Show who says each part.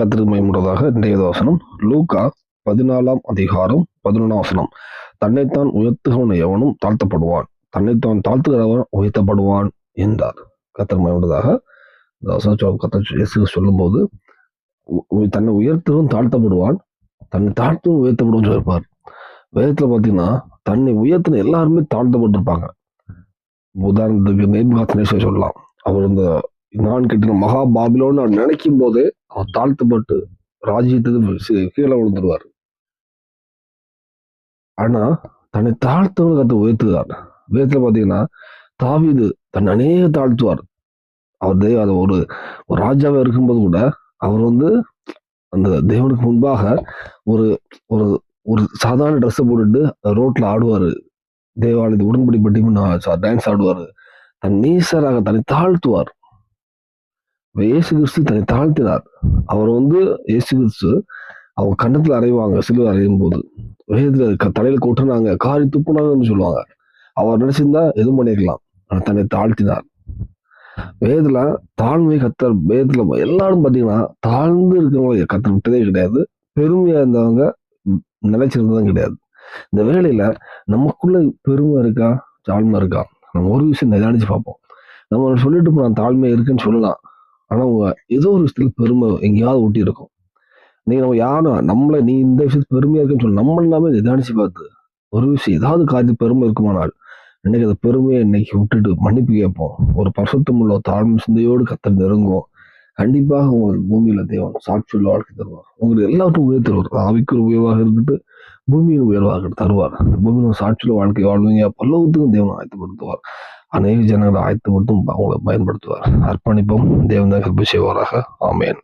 Speaker 1: கத்திருமை மயமுடதாக இன்றைய வசனம் லூகா பதினாலாம் அதிகாரம் பதினொன்றாம் தன்னைத்தான் உயர்த்துகவன் எவனும் தாழ்த்தப்படுவான் தன்னைத்தான் தாழ்த்துகிறவன் உயர்த்தப்படுவான் என்றார் கத்திருமை மயமுடதாக கத்திர சொல்லும்போது தன்னை உயர்த்தவும் தாழ்த்தப்படுவான் தன்னை தாழ்த்தவும் உயர்த்தப்படுவோம் சொல்லிருப்பார் வேதத்தில் பார்த்தீங்கன்னா தன்னை உயர்த்தின எல்லாருமே தாழ்த்தப்பட்டிருப்பாங்க உதாரணத்துக்கு நேர்காத்தனேஸ்வரர் சொல்லலாம் அவர் இந்த நான் கட்டின மகா பாபிலோன்னு அவர் நினைக்கும் போதே அவர் தாழ்த்தப்பட்டு ராஜ்யத்து கீழே விழுந்துருவார் ஆனா தன்னை தாழ்த்தவங்க கத்து உயர்த்துகிறார் உயர்த்த பாத்தீங்கன்னா தாவிது தன் அநேக தாழ்த்துவார் அவர் தெய்வ அது ஒரு ராஜாவை இருக்கும்போது கூட அவர் வந்து அந்த தேவனுக்கு முன்பாக ஒரு ஒரு ஒரு சாதாரண ட்ரெஸ்ஸை போட்டுட்டு ரோட்ல ஆடுவார் தேவாலயத்து உடன்படி பட்டி டான்ஸ் ஆடுவார் தன் நீசராக தன்னை தாழ்த்துவார் இயேசு கிறிஸ்து தன்னை தாழ்த்தினார் அவர் வந்து இயேசு கிறிஸ்து அவங்க கண்டத்தில் அறைவாங்க சிலுவை அறையும் போது வேதத்தில் தலையில கொட்டுனாங்க காரி துப்புனாங்கன்னு சொல்லுவாங்க அவர் நினைச்சிருந்தா எதுவும் பண்ணிருக்கலாம் தன்னை தாழ்த்தினார் வேதத்துல தாழ்மை கத்தர் வேதத்துல எல்லாரும் பார்த்தீங்கன்னா தாழ்ந்து இருக்கிறவங்க கத்தர் விட்டதே கிடையாது பெருமையா இருந்தவங்க நினைச்சிருந்ததும் கிடையாது இந்த வேலையில நமக்குள்ள பெருமை இருக்கா தாழ்மை இருக்கா நம்ம ஒரு விஷயம் நிதானிச்சு பார்ப்போம் நம்ம சொல்லிட்டு போனால் தாழ்மை இருக்குன்னு சொல்லலாம் ஆனால் உங்க ஏதோ ஒரு விஷயத்தில் பெருமை எங்கேயாவது ஊட்டி இருக்கும் நீங்கள் நம்ம யாரும் நம்மளை நீ இந்த விஷயத்துக்கு பெருமையாக இருக்குன்னு சொல்லி நம்ம எல்லாமே நிதானிச்சு பார்த்து ஒரு விஷயம் ஏதாவது காரியத்து பெருமை இருக்குமா நாள் இன்னைக்கு அந்த பெருமையை இன்னைக்கு விட்டுட்டு மன்னிப்பு கேட்போம் ஒரு உள்ள தாழ்மை சிந்தையோடு கத்த நெருங்குவோம் கண்டிப்பாக உங்களுக்கு பூமியில தேவன் சாட்சியில் வாழ்க்கை தருவார் உங்களுக்கு எல்லாருக்கும் உயர் தருவார் ஆவிக்கு உயர்வாக இருந்துட்டு பூமியின் உயர்வாக தருவார் பூமியின் சாட்சியுள்ள வாழ்க்கை வாழ்வீங்க பல்லவத்துக்கும் தேவன் ஆயத்தப்படுத்துவார் அநேக ஜனங்களை ஆய்த்து மட்டும் அவங்களை பயன்படுத்துவார் அர்ப்பணிப்பும் தேவந்தான் கல்பிச்சேவாராக ஆமேன்